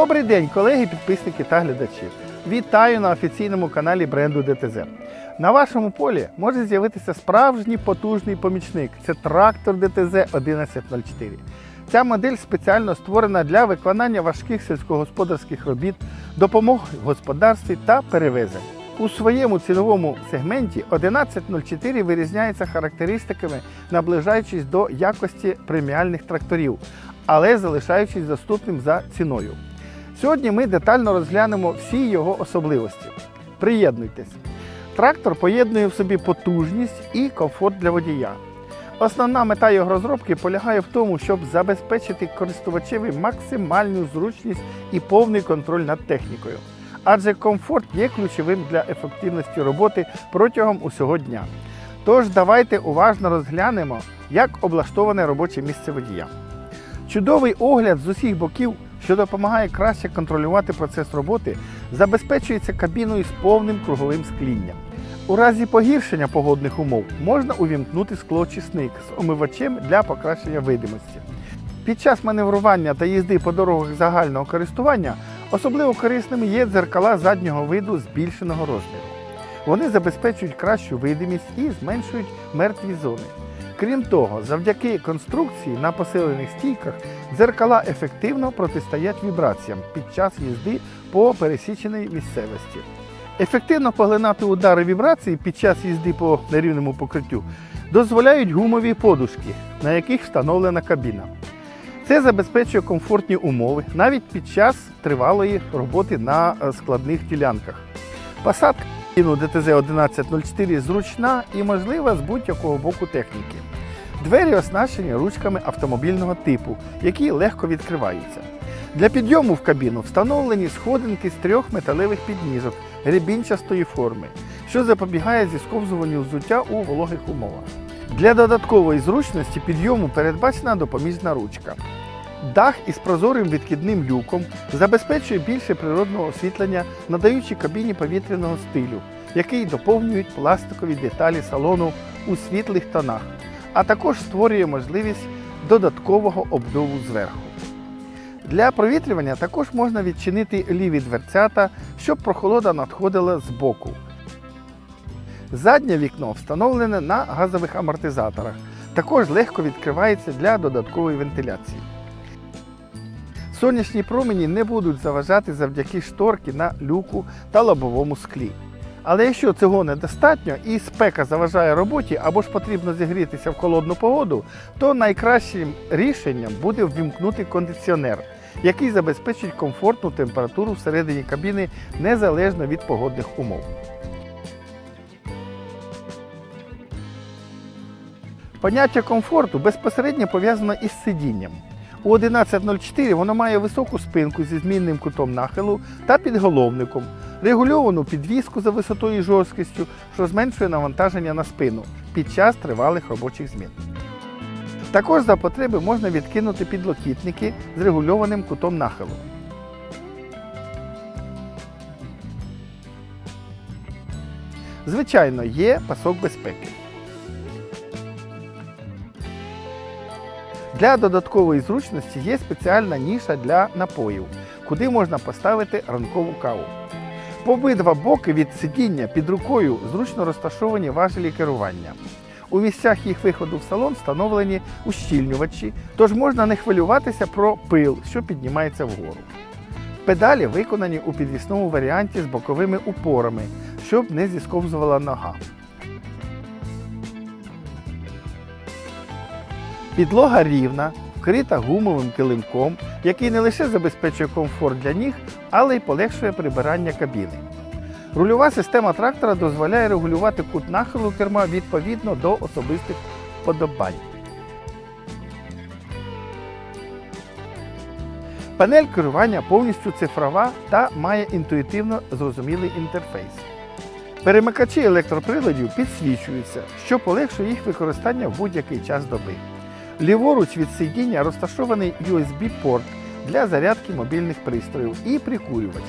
Добрий день, колеги, підписники та глядачі. Вітаю на офіційному каналі бренду ДТЗ. На вашому полі може з'явитися справжній потужний помічник. Це трактор ДТЗ 1104. Ця модель спеціально створена для виконання важких сільськогосподарських робіт, допомоги господарстві та перевезень. У своєму ціновому сегменті 1104 вирізняється характеристиками, наближаючись до якості преміальних тракторів, але залишаючись доступним за ціною. Сьогодні ми детально розглянемо всі його особливості. Приєднуйтесь! Трактор поєднує в собі потужність і комфорт для водія. Основна мета його розробки полягає в тому, щоб забезпечити користувачеві максимальну зручність і повний контроль над технікою. Адже комфорт є ключовим для ефективності роботи протягом усього дня. Тож давайте уважно розглянемо, як облаштоване робоче місце водія. Чудовий огляд з усіх боків, що допомагає краще контролювати процес роботи, забезпечується кабіною з повним круговим склінням. У разі погіршення погодних умов можна увімкнути склоочисник з омивачем для покращення видимості. Під час маневрування та їзди по дорогах загального користування особливо корисними є дзеркала заднього виду збільшеного розміру. Вони забезпечують кращу видимість і зменшують мертві зони. Крім того, завдяки конструкції на посилених стійках дзеркала ефективно протистоять вібраціям під час їзди по пересіченій місцевості. Ефективно поглинати удари вібрації під час їзди по нерівному покриттю дозволяють гумові подушки, на яких встановлена кабіна. Це забезпечує комфортні умови навіть під час тривалої роботи на е, складних ділянках. Посадка кабіну ДТЗ 1104 зручна і можлива з будь-якого боку техніки. Двері оснащені ручками автомобільного типу, які легко відкриваються. Для підйому в кабіну встановлені сходинки з трьох металевих підніжок рябінчастої форми, що запобігає зісковзуванню взуття у вологих умовах. Для додаткової зручності підйому передбачена допоміжна ручка. Дах із прозорим відкидним люком забезпечує більше природного освітлення, надаючи кабіні повітряного стилю, який доповнюють пластикові деталі салону у світлих тонах, а також створює можливість додаткового обдуву зверху. Для провітрювання також можна відчинити ліві дверцята, щоб прохолода надходила з боку. Заднє вікно встановлене на газових амортизаторах, також легко відкривається для додаткової вентиляції. Сонячні промені не будуть заважати завдяки шторки на люку та лобовому склі. Але якщо цього недостатньо і спека заважає роботі або ж потрібно зігрітися в холодну погоду, то найкращим рішенням буде ввімкнути кондиціонер, який забезпечить комфортну температуру всередині кабіни незалежно від погодних умов. Поняття комфорту безпосередньо пов'язано із сидінням. У 11.04 воно має високу спинку зі змінним кутом нахилу та підголовником, регульовану підвіску за висотою і жорсткістю, що зменшує навантаження на спину під час тривалих робочих змін. Також за потреби можна відкинути підлокітники з регульованим кутом нахилу. Звичайно, є пасок безпеки. Для додаткової зручності є спеціальна ніша для напоїв, куди можна поставити ранкову каву. По обидва боки від сидіння під рукою зручно розташовані важелі керування. У місцях їх виходу в салон встановлені ущільнювачі, тож можна не хвилюватися про пил, що піднімається вгору. Педалі виконані у підвісному варіанті з боковими упорами, щоб не зісковзувала нога. Підлога рівна, вкрита гумовим килимком, який не лише забезпечує комфорт для ніг, але й полегшує прибирання кабіни. Рульова система трактора дозволяє регулювати кут нахилу керма відповідно до особистих вподобань. Панель керування повністю цифрова та має інтуїтивно зрозумілий інтерфейс. Перемикачі електроприладів підсвічуються, що полегшує їх використання в будь-який час доби. Ліворуч від сидіння розташований USB-порт для зарядки мобільних пристроїв і прикурювач.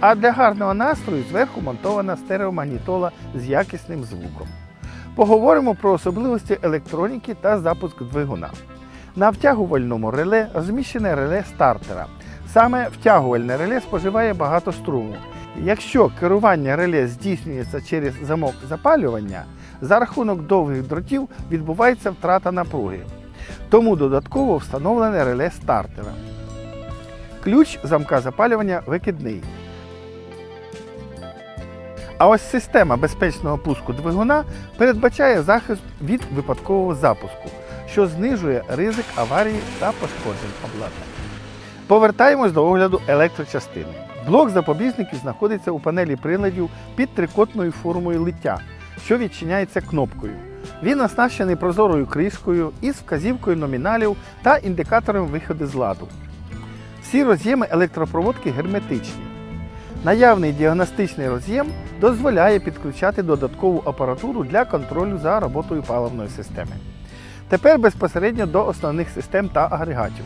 А для гарного настрою зверху монтована стереомагнітола з якісним звуком. Поговоримо про особливості електроніки та запуск двигуна. На втягувальному реле розміщене реле стартера Саме втягувальне реле споживає багато струму. Якщо керування реле здійснюється через замок запалювання, за рахунок довгих дротів відбувається втрата напруги. Тому додатково встановлене реле стартера. Ключ замка запалювання викидний. А ось система безпечного пуску двигуна передбачає захист від випадкового запуску, що знижує ризик аварії та пошкоджень обладнання. Повертаємось до огляду електрочастини. Блок запобіжників знаходиться у панелі приладів під трикотною формою лиття, що відчиняється кнопкою. Він оснащений прозорою кришкою із вказівкою номіналів та індикатором виходу з ладу. Всі роз'єми електропроводки герметичні. Наявний діагностичний роз'єм дозволяє підключати додаткову апаратуру для контролю за роботою паливної системи. Тепер безпосередньо до основних систем та агрегатів.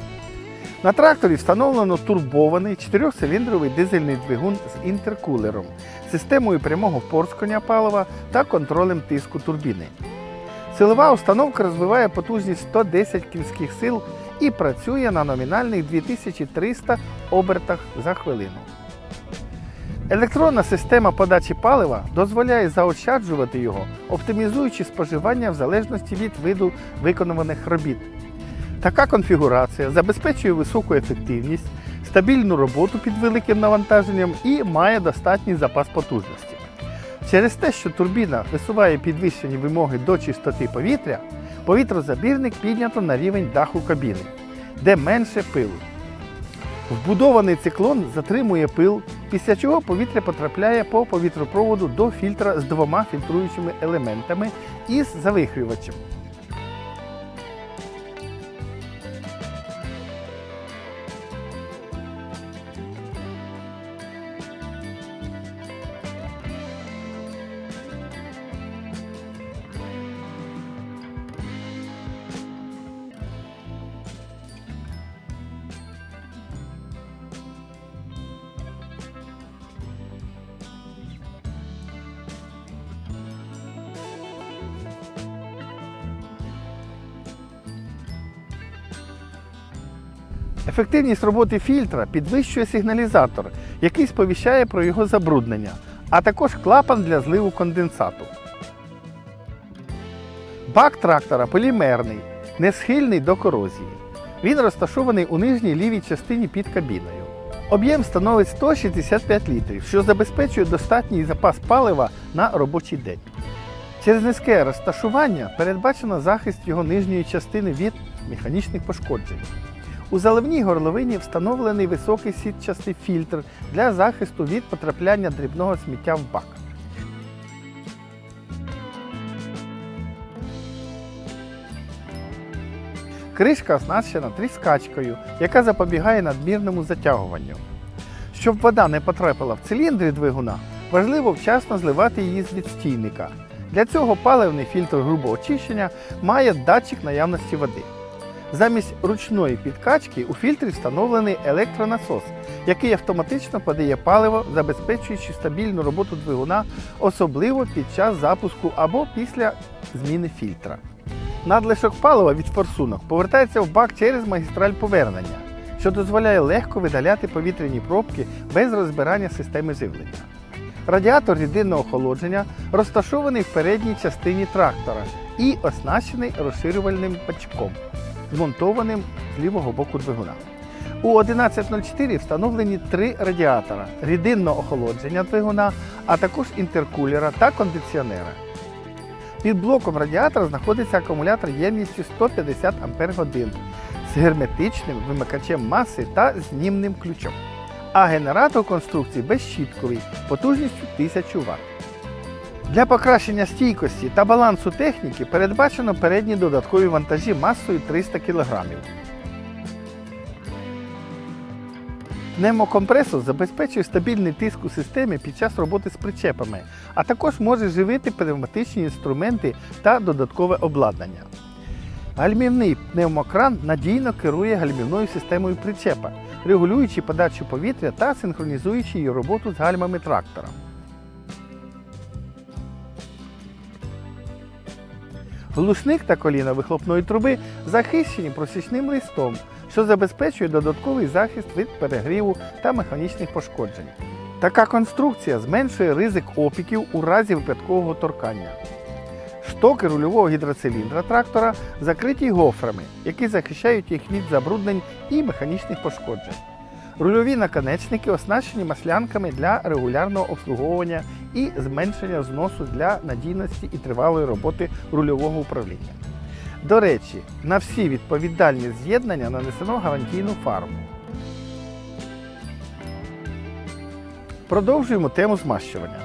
На тракторі встановлено турбований 4-циліндровий дизельний двигун з інтеркулером, системою прямого впорскання палива та контролем тиску турбіни. Силова установка розвиває потужність 110 кінських сил і працює на номінальних 2300 обертах за хвилину. Електронна система подачі палива дозволяє заощаджувати його, оптимізуючи споживання в залежності від виду виконуваних робіт. Така конфігурація забезпечує високу ефективність, стабільну роботу під великим навантаженням і має достатній запас потужності. Через те, що турбіна висуває підвищені вимоги до чистоти повітря, повітрозабірник піднято на рівень даху кабіни, де менше пилу. Вбудований циклон затримує пил, після чого повітря потрапляє по повітропроводу до фільтра з двома фільтруючими елементами і з завихрювачем. Ефективність роботи фільтра підвищує сигналізатор, який сповіщає про його забруднення, а також клапан для зливу конденсату. Бак трактора полімерний, не схильний до корозії. Він розташований у нижній лівій частині під кабіною. Об'єм становить 165 літрів, що забезпечує достатній запас палива на робочий день. Через низьке розташування передбачено захист його нижньої частини від механічних пошкоджень. У заливній горловині встановлений високий сітчастий фільтр для захисту від потрапляння дрібного сміття в бак. Кришка оснащена тріскачкою, яка запобігає надмірному затягуванню. Щоб вода не потрапила в циліндри двигуна, важливо вчасно зливати її з відстійника. Для цього паливний фільтр грубого очищення має датчик наявності води. Замість ручної підкачки у фільтрі встановлений електронасос, який автоматично подає паливо, забезпечуючи стабільну роботу двигуна, особливо під час запуску або після зміни фільтра. Надлишок палива від форсунок повертається в бак через магістраль повернення, що дозволяє легко видаляти повітряні пробки без розбирання системи живлення. Радіатор рідинного охолодження розташований в передній частині трактора і оснащений розширювальним бачком, змонтованим з лівого боку двигуна. У 1104 встановлені три радіатора рідинного охолодження двигуна, а також інтеркулера та кондиціонера. Під блоком радіатора знаходиться акумулятор ємністю 150 Ах з герметичним вимикачем маси та знімним ключом. А генератор конструкції безщітковий потужністю 1000 Вт. Для покращення стійкості та балансу техніки передбачено передні додаткові вантажі масою 300 кг. Пневмокомпресор забезпечує стабільний тиск у системі під час роботи з причепами, а також може живити пневматичні інструменти та додаткове обладнання. Гальмівний пневмокран надійно керує гальмівною системою причепа, регулюючи подачу повітря та синхронізуючи її роботу з гальмами трактора. Глушник та коліна вихлопної труби захищені просічним листом, що забезпечує додатковий захист від перегріву та механічних пошкоджень. Така конструкція зменшує ризик опіків у разі випадкового торкання. Штоки рульового гідроциліндра трактора закриті гофрами, які захищають їх від забруднень і механічних пошкоджень. Рульові наконечники оснащені маслянками для регулярного обслуговування і зменшення зносу для надійності і тривалої роботи рульового управління. До речі, на всі відповідальні з'єднання нанесено гарантійну фарбу. Продовжуємо тему змащування.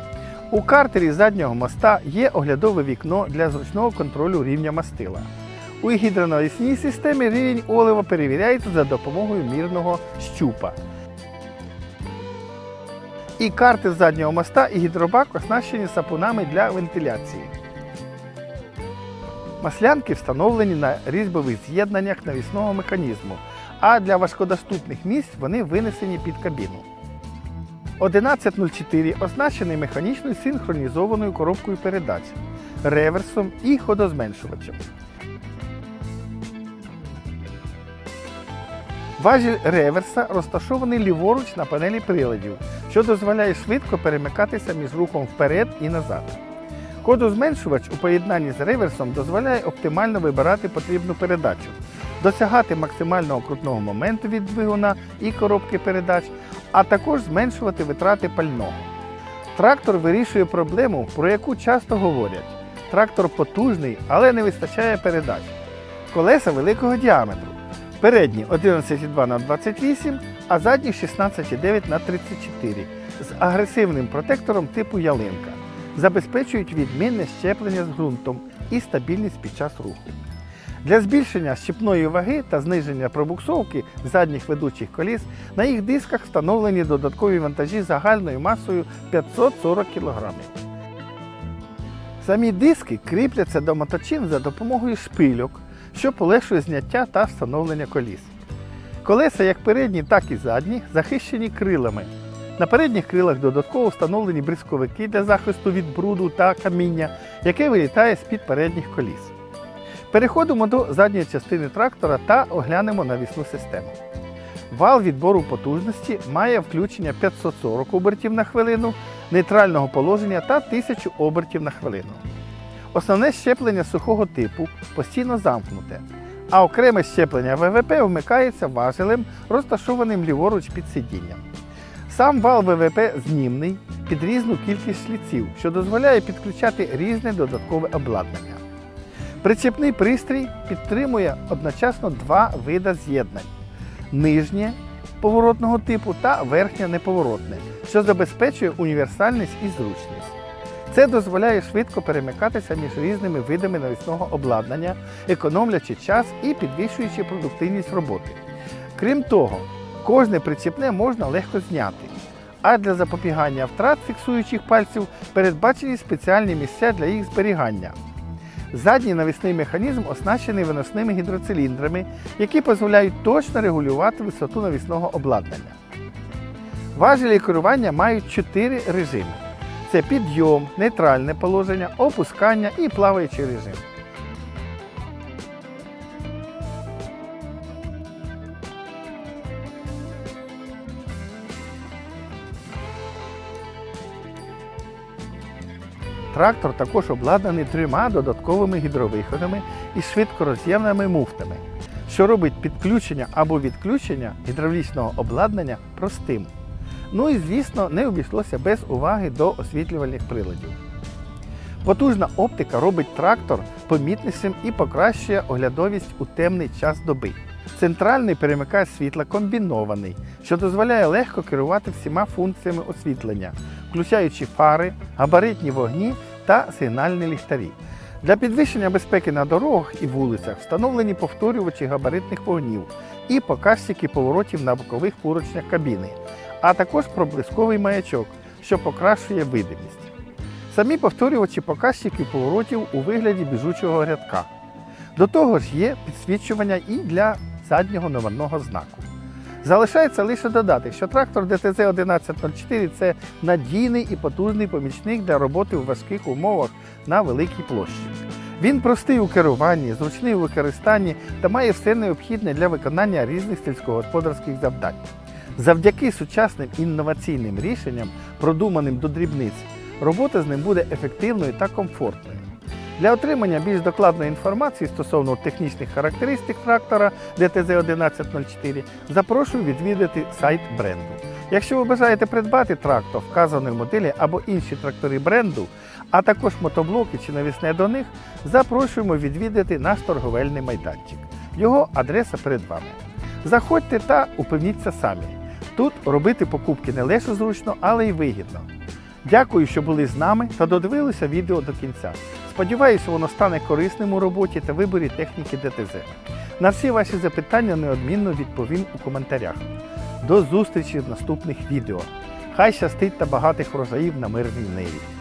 У картері заднього моста є оглядове вікно для зручного контролю рівня мастила. У гідронавісній системі рівень олива перевіряється за допомогою мірного щупа. І карти заднього моста і гідробак оснащені сапунами для вентиляції. Маслянки встановлені на різьбових з'єднаннях навісного механізму, а для важкодоступних місць вони винесені під кабіну. 1104 оснащений механічною синхронізованою коробкою передач, реверсом і ходозменшувачем. Важіль реверса розташований ліворуч на панелі приладів, що дозволяє швидко перемикатися між рухом вперед і назад. Ходозменшувач у поєднанні з реверсом дозволяє оптимально вибирати потрібну передачу, досягати максимального крутного моменту від двигуна і коробки передач, а також зменшувати витрати пального. Трактор вирішує проблему, про яку часто говорять. Трактор потужний, але не вистачає передач. Колеса великого діаметру. Передні 11,2 на 28, а задні 16,9 на 34 з агресивним протектором типу ялинка. Забезпечують відмінне щеплення з ґрунтом і стабільність під час руху. Для збільшення щепної ваги та зниження пробуксовки задніх ведучих коліс на їх дисках встановлені додаткові вантажі загальною масою 540 кг. Самі диски кріпляться до моточин за допомогою шпильок, що полегшує зняття та встановлення коліс. Колеса як передні, так і задні захищені крилами. На передніх крилах додатково встановлені бризковики для захисту від бруду та каміння, яке вилітає з-під передніх коліс. Переходимо до задньої частини трактора та оглянемо навісну систему. Вал відбору потужності має включення 540 обертів на хвилину, нейтрального положення та 1000 обертів на хвилину. Основне щеплення сухого типу постійно замкнуте, а окреме щеплення ВВП вмикається важелем, розташованим ліворуч під сидінням. Сам вал ВВП знімний під різну кількість шліців, що дозволяє підключати різне додаткове обладнання. Причепний пристрій підтримує одночасно два види з'єднань: нижнє поворотного типу та верхнє неповоротне, що забезпечує універсальність і зручність. Це дозволяє швидко перемикатися між різними видами навісного обладнання, економлячи час і підвищуючи продуктивність роботи. Крім того, кожне причепне можна легко зняти. А для запобігання втрат фіксуючих пальців передбачені спеціальні місця для їх зберігання. Задній навісний механізм оснащений виносними гідроциліндрами, які дозволяють точно регулювати висоту навісного обладнання. Важелі керування мають 4 режими: це підйом, нейтральне положення, опускання і плаваючий режим. Трактор також обладнаний трьома додатковими гідровиходами і швидкороз'ємними муфтами, що робить підключення або відключення гідравлічного обладнання простим. Ну і, звісно, не обійшлося без уваги до освітлювальних приладів. Потужна оптика робить трактор помітнішим і покращує оглядовість у темний час доби. Центральний перемикач світла комбінований, що дозволяє легко керувати всіма функціями освітлення, включаючи фари, габаритні вогні та сигнальні ліхтарі. Для підвищення безпеки на дорогах і вулицях встановлені повторювачі габаритних вогнів і показчики поворотів на бокових поручнях кабіни, а також проблисковий маячок, що покращує видимість. Самі повторювачі показчиків поворотів у вигляді біжучого рядка. До того ж є підсвічування і для заднього номерного знаку. Залишається лише додати, що трактор ДТЗ 1104 це надійний і потужний помічник для роботи у важких умовах на великій площі. Він простий у керуванні, зручний у використанні та має все необхідне для виконання різних сільськогосподарських завдань. Завдяки сучасним інноваційним рішенням, продуманим до дрібниць, робота з ним буде ефективною та комфортною. Для отримання більш докладної інформації стосовно технічних характеристик трактора DTZ1104 запрошую відвідати сайт бренду. Якщо ви бажаєте придбати трактор вказаної моделі або інші трактори бренду, а також мотоблоки чи навісне до них, запрошуємо відвідати наш торговельний майданчик. Його адреса перед вами. Заходьте та упевніться самі. Тут робити покупки не лише зручно, але й вигідно. Дякую, що були з нами та додивилися відео до кінця. Сподіваюся, воно стане корисним у роботі та виборі техніки ДТЗ. На всі ваші запитання неодмінно відповім у коментарях. До зустрічі в наступних відео. Хай щастить та багатих врожаїв на мирній ниві.